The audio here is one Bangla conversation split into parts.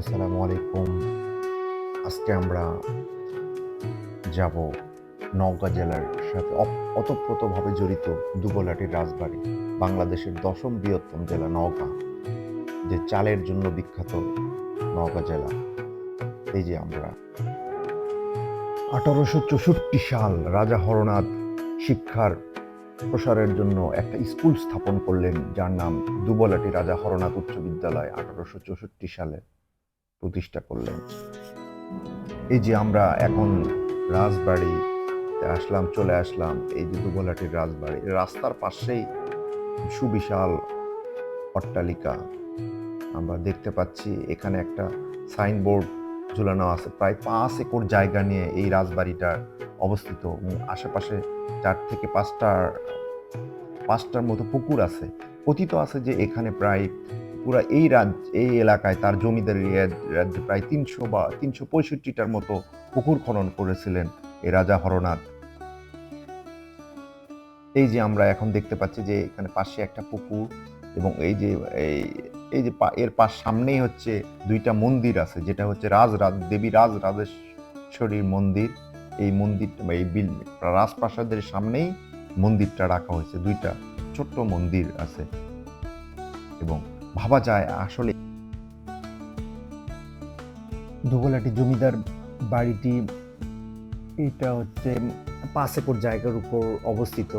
আসসালামু আলাইকুম। আজকে আমরা যাব নওগাঁ জেলার সাথে ওতপ্রোতভাবে জড়িত দুবলাটির রাজবাড়ি, বাংলাদেশের দশম বৃহত্তম জেলা নওগাঁ, যে চালের জন্য বিখ্যাত নওগাঁ জেলা। এই যে আমরা। আঠারোশো চৌষট্টি সাল রাজা হরনাথ শিক্ষার প্রসারের জন্য একটা স্কুল স্থাপন করলেন, যার নাম দুবলাটি রাজা হরনাথ উচ্চ বিদ্যালয় আঠারোশো চৌষট্টি সালে। প্রতিষ্ঠা করলেন। এই যে আমরা এখন রাজবাড়ি আসলাম, চলে আসলাম, এই যে দুবলাটির রাজবাড়ি রাস্তার পাশেই সুবিশাল অট্টালিকা আমরা দেখতে পাচ্ছি। এখানে একটা সাইনবোর্ড ঝুলানো আছে। প্রায় পাঁচ একর জায়গা নিয়ে এই রাজবাড়িটা অবস্থিত। আশেপাশে চার থেকে পাঁচটার পাঁচটার মতো পুকুর আছে। কথিত আছে যে এখানে প্রায় পুরা এই রাজ্য, এই এলাকায় তার জমিদারি রাজ্যে প্রায় তিনশো বা তিনশো পঁয়ষট্টিটার মতো পুকুর খনন করেছিলেন এই রাজা হরনাথ। এই যে আমরা এখন দেখতে পাচ্ছি যে এখানে পাশে একটা পুকুর এবং এই যে, এই এই যে এর পাশ সামনেই হচ্ছে দুইটা মন্দির আছে, যেটা হচ্ছে রাজ, দেবী রাজ, রাজেশ্বরীর মন্দির। এই মন্দির, এই বিল, রাজপ্রাসাদের সামনেই মন্দিরটা রাখা হয়েছে, দুইটা ছোট্ট মন্দির আছে। এবং ভাবা যায় আসলে। দুগলাটি জমিদার বাড়িটি, এটা হচ্ছে পাঁচ একর জায়গার উপর অবস্থিত।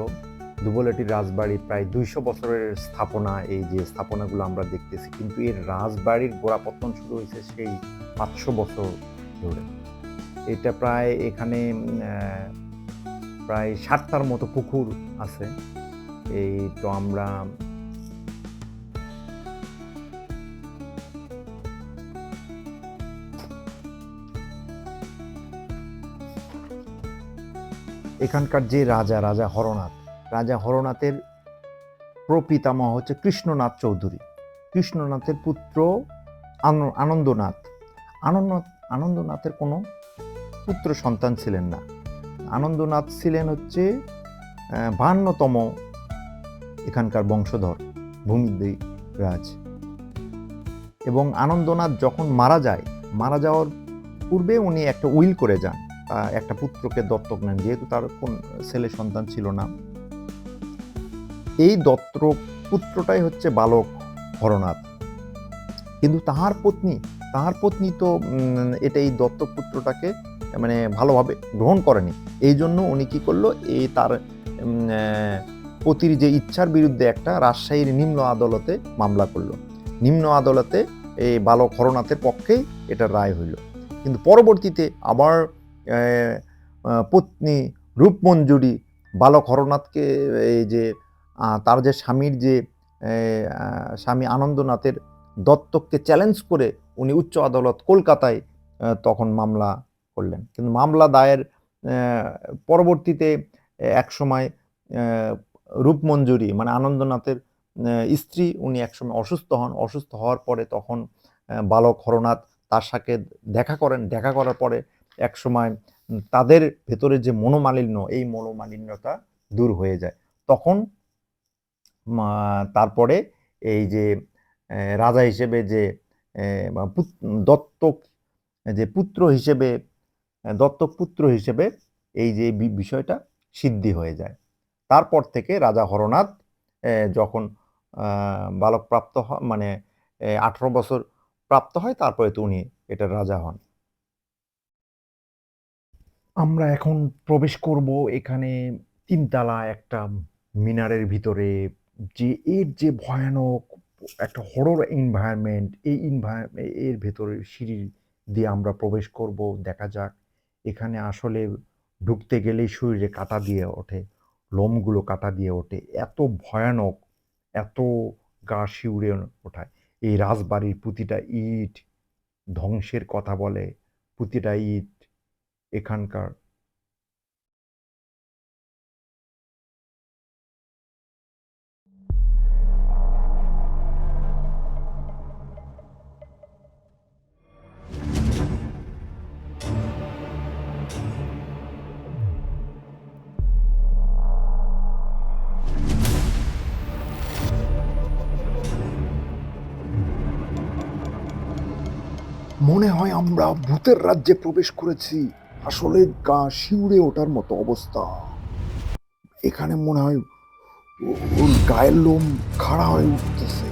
দুবলাটি রাজবাড়ি প্রায় দুইশো বছরের স্থাপনা, এই যে স্থাপনাগুলো আমরা দেখতেছি। কিন্তু এর রাজবাড়ির গোড়াপত্তন শুরু হয়েছে সেই পাঁচশো বছর ধরে। এটা প্রায় এখানে প্রায় ষাটটার মতো পুকুর আছে। এই তো আমরা এখানকার যে রাজা রাজা হরনাথ, রাজা হরনাথের প্রপিতামহ হচ্ছে কৃষ্ণনাথ চৌধুরী। কৃষ্ণনাথের পুত্র আন- আনন্দনাথ। আনন্দ আনন্দনাথের কোনো পুত্র সন্তান ছিলেন না। আনন্দনাথ ছিলেন হচ্ছে বাহান্নতম এখানকার বংশধর ভূমিদেবী রাজ। এবং আনন্দনাথ যখন মারা যায়, মারা যাওয়ার পূর্বে উনি একটা উইল করে যান। একটা পুত্রকে দত্তক নেন, যেহেতু তার কোন ছেলে সন্তান ছিল না। এই দত্ত পুত্রটাই হচ্ছে বালক হরনাথ। কিন্তু তাহার পত্নী তাহার পত্নী তো এটা এই দত্তক পুত্রটাকে মানে ভালোভাবে গ্রহণ করেনি। এই জন্য উনি কি করল, এই তার পতির যে ইচ্ছার বিরুদ্ধে একটা রাজশাহীর নিম্ন আদালতে মামলা করল। নিম্ন আদালতে এই বালক হরনাথের পক্ষেই এটা রায় হইল। কিন্তু পরবর্তীতে আবার পত্নী রূপমঞ্জুরি বালক হরনাথকে এই যে তার যে স্বামীর যে স্বামী আনন্দনাথের দত্তককে চ্যালেঞ্জ করে উনি উচ্চ আদালত কলকাতায় তখন মামলা করলেন। কিন্তু মামলা দায়ের পরবর্তীতে এক সময় রূপমঞ্জুরি মানে আনন্দনাথের স্ত্রী উনি একসময় অসুস্থ হন। অসুস্থ হওয়ার পরে তখন বালক হরনাথ তার সাথে দেখা করেন। দেখা করার পরে এক সময় তাদের ভেতরে যে মনোমালিন্য, এই মনোমালিন্যতা দূর হয়ে যায়। তখন তারপরে এই যে রাজা হিসেবে যে দত্তক, যে পুত্র হিসেবে দত্তক পুত্র হিসেবে এই যে বিষয়টা সিদ্ধি হয়ে যায়। তারপর থেকে রাজা হরনাথ যখন বালক প্রাপ্ত হয় মানে আঠারো বছর প্রাপ্ত হয়, তারপরে তো উনি এটার রাজা হন। আমরা এখন প্রবেশ করব এখানে তিনতলা একটা মিনারের ভিতরে, যে এর যে ভয়ানক একটা হরর এনভায়রনমেন্ট এই এনভায়রনমেন্ট এর ভেতরে সিঁড়ি দিয়ে আমরা প্রবেশ করব, দেখা যাক। এখানে আসলে ঢুকতে গেলেই শরীরে কাটা দিয়ে ওঠে, লোমগুলো কাটা দিয়ে ওঠে, এত ভয়ানক, এত গা শিউরে ওঠায়। এই রাজবাড়ির প্রতিটা ইট ধ্বংসের কথা বলে প্রতিটা ইট এখানকার। মনে হয় আমরা ভূতের রাজ্যে প্রবেশ করেছি। আসলে গা শিউরে ওঠার মতো অবস্থা। এখানে মনে হয় ওর গায়ের লোম খাড়া হয়ে উঠতেছে।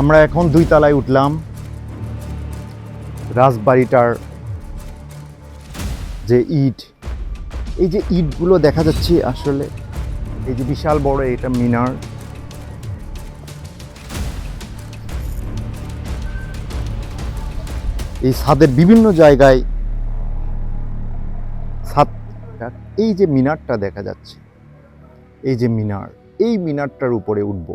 আমরা এখন দুই তলায় উঠলাম। রাজবাড়িটার যে ইট, এই যে ইটগুলো দেখা যাচ্ছে আসলে, এই যে বিশাল বড় এটা মিনার এই ছাদের বিভিন্ন জায়গায় ছাদ এই যে মিনারটা দেখা যাচ্ছে, এই যে মিনার, এই মিনারটার উপরে উঠব।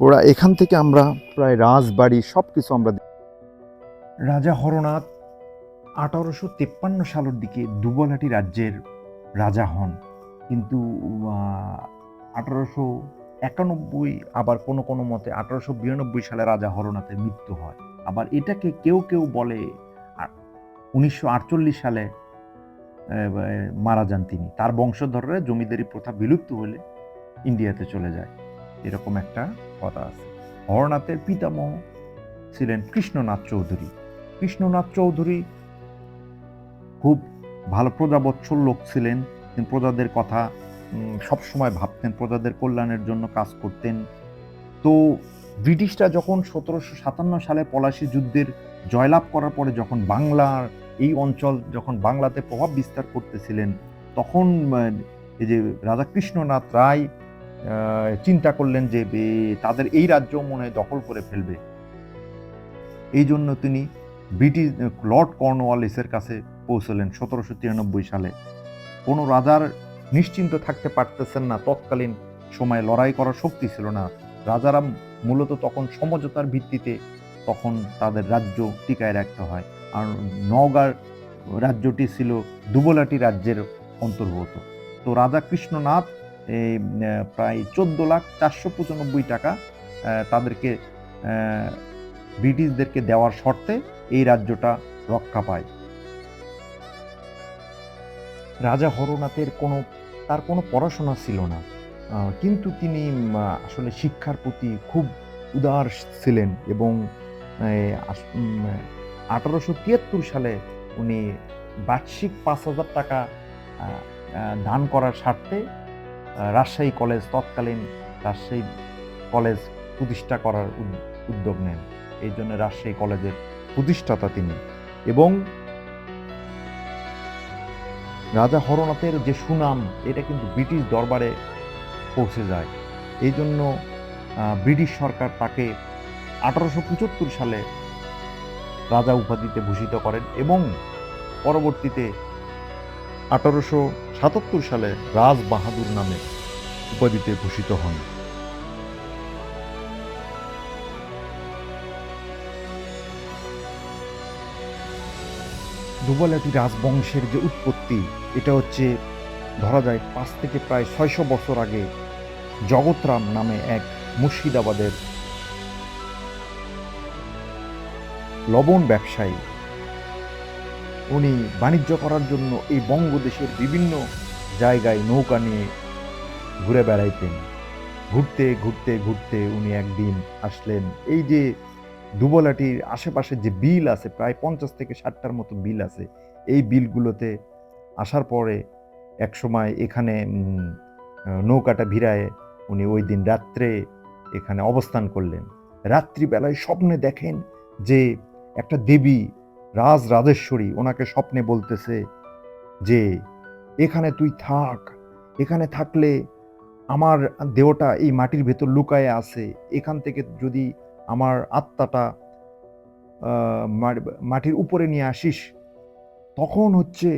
ওরা এখান থেকে আমরা প্রায় রাজবাড়ি সব কিছু আমরা রাজা হরনাথ আঠারোশো তেপ্পান্ন সালের দিকে দুবলাটি রাজ্যের রাজা হন। কিন্তু আঠারোশো একানব্বই, আবার কোনো কোনো মতে আঠারোশো বিরানব্বই সালে রাজা হরনাথের মৃত্যু হয়। আবার এটাকে কেউ কেউ বলে উনিশশো আটচল্লিশ সালে মারা যান তিনি। তার বংশধররা জমিদারি প্রথা বিলুপ্ত হলে ইন্ডিয়াতে চলে যায়। এরকম একটা কথা আছে। হরনাথের পিতামহ ছিলেন কৃষ্ণনাথ চৌধুরী। কৃষ্ণনাথ চৌধুরী খুব ভালো প্রজাবৎসল লোক ছিলেন। প্রজাদের কথা সবসময় ভাবতেন প্রজাদের কল্যাণের জন্য কাজ করতেন। তো ব্রিটিশরা যখন সতেরোশো সাতান্ন সালে পলাশী যুদ্ধের জয়লাভ করার পরে যখন বাংলার এই অঞ্চল যখন বাংলাতে প্রভাব বিস্তার করতেছিলেন, তখন এই যে রাজা কৃষ্ণনাথ রায় চিন্তা করলেন যে তাদের এই রাজ্য মনে দখল করে ফেলবে। এই জন্য তিনি ব্রিটিশ, লর্ড কর্নওয়ালিসের কাছে পৌঁছলেন সতেরোশো তিরানব্বই সালে। কোনো রাজার নিশ্চিন্ত থাকতে পারতেছেন না। তৎকালীন সময়ে লড়াই করার শক্তি ছিল না। রাজারা মূলত তখন সমঝোতার ভিত্তিতে তখন তাদের রাজ্য টিকায় রাখতে হয়। আর নওগাঁর রাজ্যটি ছিল দুবলাটি রাজ্যের অন্তর্ভুক্ত তো রাজা কৃষ্ণনাথ প্রায় চোদ্দ লাখ চারশো পঁচানব্বই টাকা তাদেরকে ব্রিটিশদেরকে দেওয়ার শর্তে এই রাজ্যটা রক্ষা পায়। রাজা হরনাথের কোনো, তার কোনো পড়াশোনা ছিল না। কিন্তু তিনি আসলে শিক্ষার প্রতি খুব উদার ছিলেন এবং আঠারোশো তিয়াত্তর সালে উনি বার্ষিক পাঁচ হাজার টাকা দান করার স্বার্থে রাজশাহী কলেজ তৎকালীন রাজশাহী কলেজ প্রতিষ্ঠা করার উদ্যোগ নেন। এই জন্য রাজশাহী কলেজের প্রতিষ্ঠাতা তিনি। এবং রাজা হরনাথের যে সুনাম, এটা কিন্তু ব্রিটিশ দরবারে পৌঁছে যায়। এই জন্য ব্রিটিশ সরকার তাকে আঠারোশো পঁচাত্তর সালে রাজা উপাধিতে ভূষিত করেন এবং পরবর্তীতে আঠারোশো সাতাত্তর সালে রাজ বাহাদুর নামে উপাধিতে ভূষিত হন। দুবলাটি রাজবংশের যে উৎপত্তি, এটা হচ্ছে, ধরা যায়, পাঁচ থেকে প্রায় ছয়শো বছর আগে জগৎরাম নামে এক মুর্শিদাবাদের লবণ ব্যবসায়ী। উনি বাণিজ্য করার জন্য এই বঙ্গদেশের বিভিন্ন জায়গায় নৌকা নিয়ে ঘুরে বেড়াইতেন। ঘুরতে ঘুরতে ঘুরতে উনি একদিন আসলেন। এই যে দুবলাটির আশেপাশে যে বিল আছে, প্রায় পঞ্চাশ থেকে ষাটটার মতো বিল আছে, এই বিলগুলোতে আসার পরে একসময় এখানে নৌকাটা ভিড়ায় উনি ওই দিন রাত্রে এখানে অবস্থান করলেন। রাত্রিবেলায় স্বপ্নে দেখেন যে একটা দেবী রাজ রাজেশ্বরী ওনাকে স্বপ্নে বলতেছে যে, এখানে তুই থাক, এখানে থাকলে আমার দেহটা এই মাটির ভেতর লুকায়ে আছে, এখান থেকে যদি আমার আত্মাটা মাটির উপরে নিয়ে আসিস, তখন হচ্ছে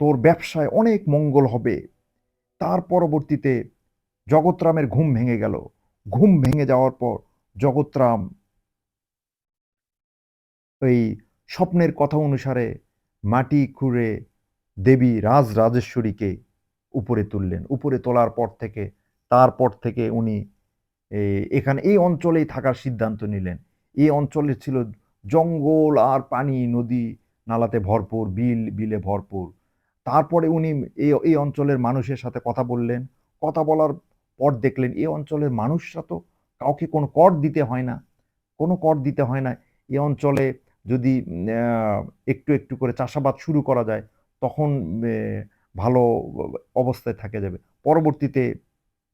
তোর ব্যবসায় অনেক মঙ্গল হবে। তার পরবর্তীতে জগৎরামের ঘুম ভেঙে গেল। ঘুম ভেঙে যাওয়ার পর জগৎরাম ওই স্বপ্নের কথা অনুসারে মাটি খুঁড়ে দেবী রাজ রাজেশ্বরীকে উপরে তুললেন। উপরে তোলার পর থেকে, তারপর থেকে উনি এখানে এই অঞ্চলেই থাকার সিদ্ধান্ত নিলেন। এই অঞ্চলে ছিল জঙ্গল আর পানি, নদী নালাতে ভরপুর, বিল, বিলে ভরপুর। তারপরে উনি এই এই অঞ্চলের মানুষের সাথে কথা বললেন। কথা বলার পর দেখলেন এই অঞ্চলের মানুষরা তো কাউকে কোনো কর দিতে হয় না। কোনো কর দিতে হয় না। এই অঞ্চলে যদি একটু একটু করে চাষাবাদ শুরু করা যায়, তখন ভালো অবস্থায় থাকে যাবে। পরবর্তীতে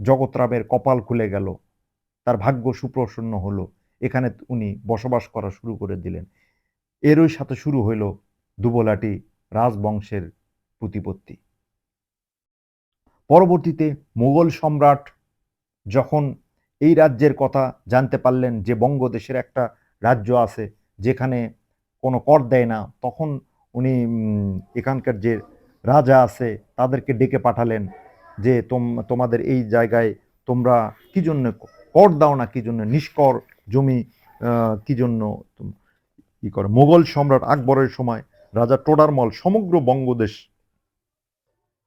জগৎরামের কপাল খুলে গেল। তার ভাগ্য সুপ্রসন্ন হলো। এখানে উনি বসবাস করা শুরু করে দিলেন। এরই সাথে শুরু হইল দুবলাটি রাজবংশের প্রতিপত্তি। পরবর্তীতে মুঘল সম্রাট যখন এই রাজ্যের কথা জানতে পারলেন যে বঙ্গদেশের একটা রাজ্য আছে যেখানে কোনো কর দেয় না, তখন উনি এখানকার যে রাজা আছে তাদেরকে ডেকে পাঠালেন যে, তোম, তোমাদের এই জায়গায় তোমরা কি জন্য কর দাও না কি জন্য? নিষ্কর জমি কি জন্য ই করে? মোগল সম্রাট আকবরের সময় রাজা টোডারমল সমগ্র বঙ্গদেশ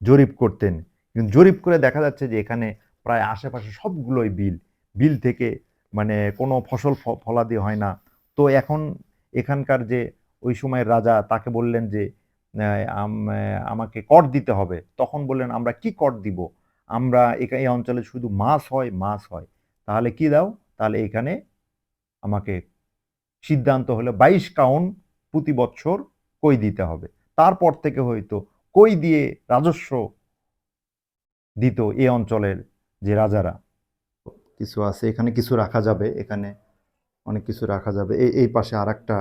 জরিপ করতেন। কিন্তু জরিপ করে দেখা যাচ্ছে যে এখানে প্রায় আশেপাশে সবগুলোই বিল। বিল থেকে মানে কোনো ফসল ফলাদি হয় না। তো এখন এখানকার যে ওই সময়ের রাজা তাকে বললেন যে আমাকে কর দিতে হবে। তখন বললেন, আমরা কি কর দিব? আমরা এই অঞ্চলে শুধু মাছ হয় মাছ হয়। তাহলে কি দাও? তাহলে এখানে আমাকে সিদ্ধান্ত হলো বাইশ কাউন প্রতি বছর কই দিতে হবে। তারপর থেকে হয়তো কই দিয়ে রাজস্ব দিত এই অঞ্চলের যে রাজারা। কিছু আছে, এখানে কিছু রাখা যাবে, এখানে অনেক কিছু রাখা যাবে। এই এই পাশে আর একটা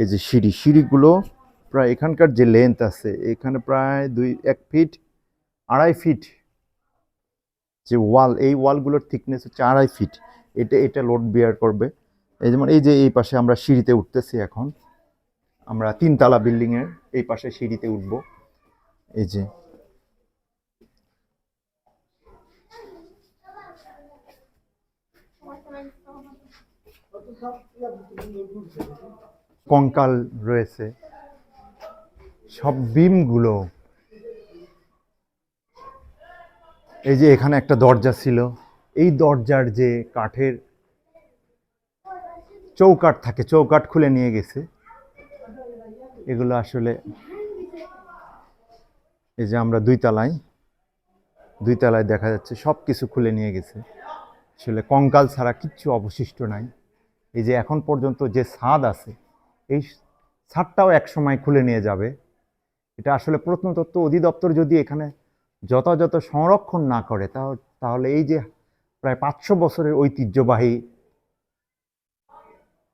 এই যে সিঁড়ি, সিঁড়িগুলো প্রায় এখানকার যে লেন্থ আছে, এখানে প্রায় দুই, এক ফিট আড়াই ফিট যে ওয়াল, এই ওয়ালগুলোর থিকনেস হচ্ছে আড়াই ফিট এটা এটা লোড বিয়ার করবে। এই যেমন, এই যে এই পাশে আমরা সিঁড়িতে উঠতেছি এখন, আমরা তিনতলা বিল্ডিংয়ের এই পাশে সিঁড়িতে উঠবো। এই যে। কঙ্কাল রয়েছে। সব বিমগুলো এই যে এখানে একটা দরজা ছিল, এই দরজার যে কাঠের চৌকাঠ থাকে, চৌকাঠ খুলে নিয়ে গেছে। এগুলো আসলে এই যে আমরা দুই তলায় দুই তলায় দেখা যাচ্ছে সব কিছু খুলে নিয়ে গেছে। আসলে কঙ্কাল ছাড়া কিচ্ছু অবশিষ্ট নাই। এই যে এখন পর্যন্ত যে ছাদ আছে, এই ছাদটাও এক সময় খুলে নিয়ে যাবে। এটা আসলে প্রত্নতত্ত্ব অধিদপ্তর যদি এখানে যথাযথ সংরক্ষণ না করে তাহ- তাহলে এই যে প্রায় পাঁচশো বছরের ঐতিহ্যবাহী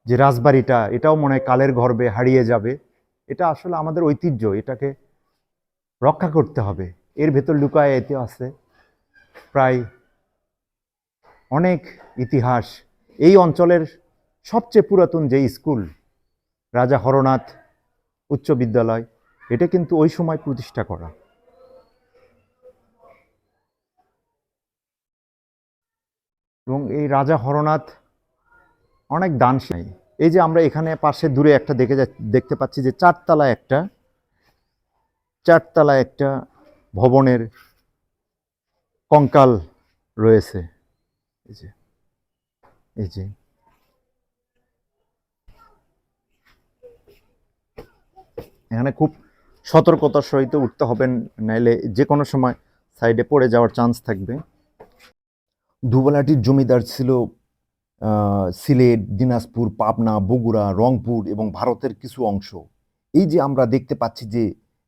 যে রাজবাড়িটা, এটাও মনে হয় কালের গর্ভে হারিয়ে যাবে। এটা আসলে আমাদের ঐতিহ্য, এটাকে রক্ষা করতে হবে। এর ভেতর লুকায় এতে আছে প্রায় অনেক ইতিহাস। এই অঞ্চলের সবচেয়ে পুরাতন যে স্কুল, রাজা হরনাথ উচ্চ বিদ্যালয়, এটা কিন্তু ওই সময় প্রতিষ্ঠা করা। এবং এই রাজা হরনাথ অনেক দানশীল। এই যে আমরা এখানে পাশে দূরে একটা দেখে যা, দেখতে পাচ্ছি যে চারতলা একটা চারতলা একটা ভবনের কঙ্কাল রয়েছে। এই যে এই যে। এখানে খুব সতর্কতার সহিত উঠতে হবে নাইলে যে কোনো সময় সাইডে পড়ে যাওয়ার চান্স থাকবে। দুবলাটির জমিদার ছিল সিলেট, দিনাজপুর, পাবনা, বগুড়া, রংপুর এবং ভারতের কিছু অংশ। এই যে আমরা দেখতে পাচ্ছি যে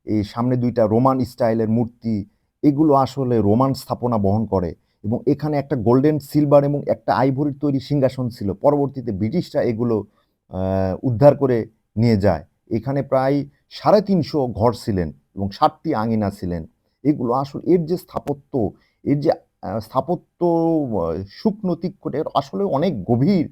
এই সামনে দুইটা রোমান স্টাইলের মূর্তি, এগুলো আসলে রোমান স্থাপনা বহন করে এবং এখানে একটা গোল্ডেন সিলভার এবং একটা আইভরির তৈরি সিংহাসন ছিল। পরবর্তীতে ব্রিটিশরা এগুলো উদ্ধার করে নিয়ে যায়। এখানে প্রায় সাড়ে তিনশো ঘর ছিলেন এবং ষাটটি আঙিনা ছিলেন। এগুলো আসলে এর যে স্থাপত্য, এর যে স্থাপত্য শুকনো এর আসলে অনেক গভীর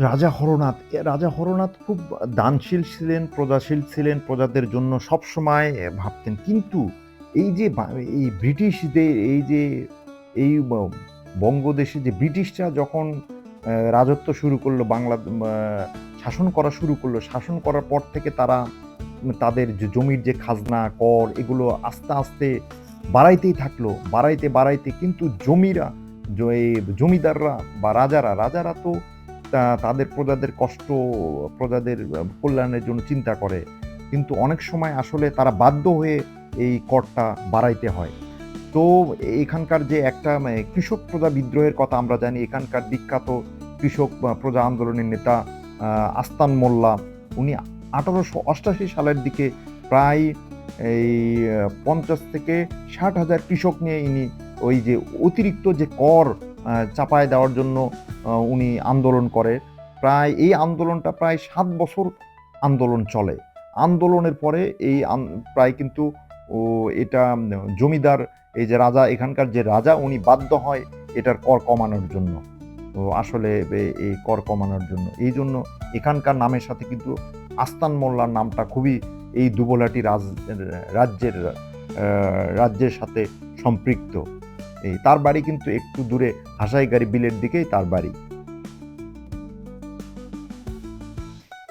রাজা হরনাথ রাজা হরনাথ খুব দানশীল ছিলেন, প্রজাশীল ছিলেন, প্রজাদের জন্য সব সময় ভাবতেন। কিন্তু এই যে এই ব্রিটিশদের, এই যে, এই বঙ্গদেশে যে ব্রিটিশরা যখন রাজত্ব শুরু করল, বাংলা শাসন করা শুরু করল। শাসন করার পর থেকে তারা তাদের যে জমির যে খাজনা, কর, এগুলো আস্তে আস্তে বাড়াইতেই থাকল। বাড়াইতে বাড়াইতে কিন্তু জমিরা জমিদাররা বা রাজারা রাজারা তা- তাদের প্রজাদের কষ্ট, প্রজাদের কল্যাণের জন্য চিন্তা করে। কিন্তু অনেক সময় আসলে তারা বাধ্য হয়ে এই করটা বাড়াইতে হয়। তো এখানকার যে একটা মানে, কৃষক প্রজা বিদ্রোহের কথা আমরা জানি এখানকার বিখ্যাত কৃষক প্রজা আন্দোলনের নেতা আস্তান মোল্লা উনি আঠারোশো অষ্টাশি সালের দিকে প্রায় এই পঞ্চাশ থেকে ষাট হাজার কৃষক নিয়ে ইনি ওই যে অতিরিক্ত যে কর চাপায় দেওয়ার জন্য উনি আন্দোলন করে। প্রায় এই আন্দোলনটা প্রায় সাত বছর আন্দোলন চলে। আন্দোলনের পরে এই প্রায় কিন্তু ও এটা জমিদার, এই যে রাজা, এখানকার যে রাজা, উনি বাধ্য হয় এটার কর কমানোর জন্য। তো আসলে এই কর কমানোর জন্য। এই জন্য এখানকার নামের সাথে কিন্তু আস্তান মোল্লার নামটা খুবই এই দুবলাটি রাজ, রাজ্যের রাজ্যের সাথে সম্পৃক্ত। এই তার বাড়ি কিন্তু একটু দূরে হাসাইগাড়ি বিলের দিকেই তার বাড়ি।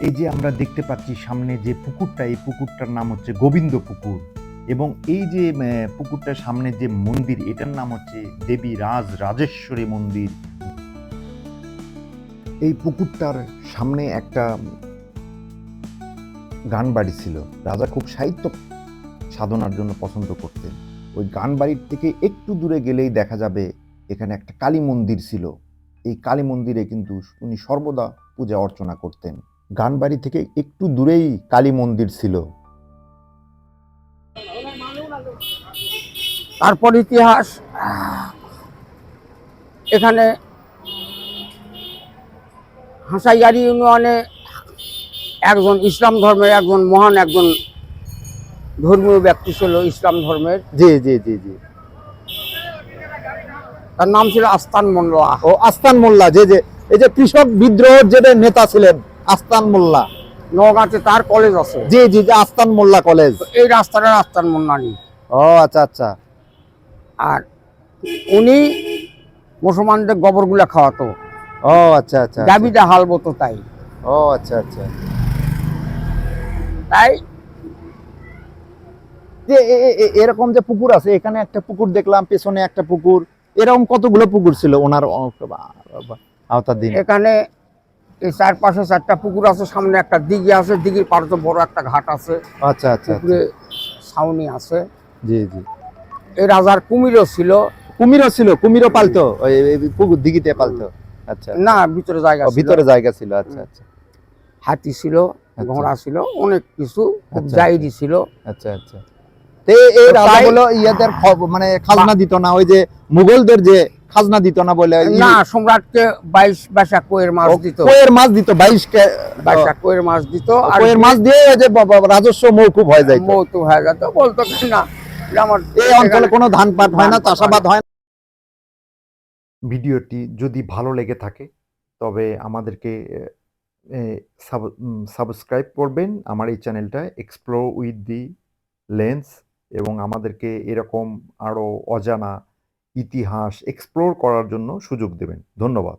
এই যে আমরা দেখতে পাচ্ছি সামনে যে পুকুরটা, এই পুকুরটার নাম হচ্ছে গোবিন্দ পুকুর। এবং এই যে পুকুরটার সামনে যে মন্দির, এটার নাম হচ্ছে দেবী রাজ রাজেশ্বরী মন্দির। এই পুকুরটার সামনে একটা গান বাড়ি ছিল। রাজা খুব সাহিত্য সাধনার জন্য পছন্দ করতেন। ওই গান বাড়ির থেকে একটু দূরে গেলেই দেখা যাবে এখানে একটা কালী মন্দির ছিল। এই কালী মন্দিরে কিন্তু উনি সর্বদা পূজা অর্চনা করতেন। গান বাড়ি থেকে একটু দূরেই কালী মন্দির ছিল। তারপর ইতিহাস। এখানে হাসাইগাড়ি ইউনিয়নে একজন ইসলাম ধর্মের একজন মহান একজন ধর্মীয় ব্যক্তি ছিল ইসলাম ধর্মের। জি জি জি জি। তার নাম ছিল আস্তান মোল্লা। ও আস্তান মোল্লা যে যে এই যে কৃষক বিদ্রোহের যে নেতা ছিলেন আস্তান মোল্লা। নগাঁতে তার কলেজ আছে। জি জি যে আস্তান মোল্লা কলেজ এই রাস্তাটা আস্তান মোল্লা নেই ও আচ্ছা আচ্ছা। আর উনি মুসলমানদের গোবরগুলা খাওয়াতো। ও আচ্ছা আচ্ছা আচ্ছা। দাবিতে হাল বতো তাই। ও আচ্ছা আচ্ছা। তাই যে এরকম যে পুকুর আছে এখানে একটা পুকুর দেখলাম পেছনে একটা পুকুর। এরকম কতগুলো পুকুর ছিল ওনার আওতাধীন? এখানে এই চারপাশে চারটা পুকুর আছে সামনে একটা দিঘি আছে দিঘির পাড়ে তো বড় একটা ঘাট আছে। আচ্ছা আচ্ছা আচ্ছা। পুকুরে ছাউনি আছে। জি জি। এই রাজার কুমিরও ছিল। কুমিরও ছিল কুমিরও পালতো পুকুর দিঘিতে পালতো। আচ্ছা। না ভিতরে জায়গা ছিল। ভিতরে জায়গা ছিল আচ্ছা আচ্ছা। হাতি ছিল আচ্ছা। ঘোড়া ছিল অনেক কিছু খুব আচ্ছা, ছিল। আচ্ছা আচ্ছা। এই- রাজাগুলো ইয়াদের মানে খাজনা দিত না ওই যে মুঘলদের যে খাজনা দিত না বলে না সম্রাটকে বাইশ বাসা কোয়ের মাছ ও, দিত। কোয়ের মাছ দিত বাইশ কে বাসা কোয়ের মাছ দিত আর কোয়ের মাছ দিয়ে যে ব- ব- রাজস্ব মৌকুব হয়ে যায় মৌত হয়ে যেত বলতো না? আমার এই অঞ্চলে কোনো ধান পাট হয় না চাষাবাদ হয় না। ভিডিওটি যদি ভালো লেগে থাকে তবে আমাদেরকে সাবস্ক্রাইব করবেন। আমার এই চ্যানেলটা এক্সপ্লোর উইথ দি লেন্স এবং আমাদেরকে এরকম আরও অজানা ইতিহাস এক্সপ্লোর করার জন্য সুযোগ দেবেন। ধন্যবাদ।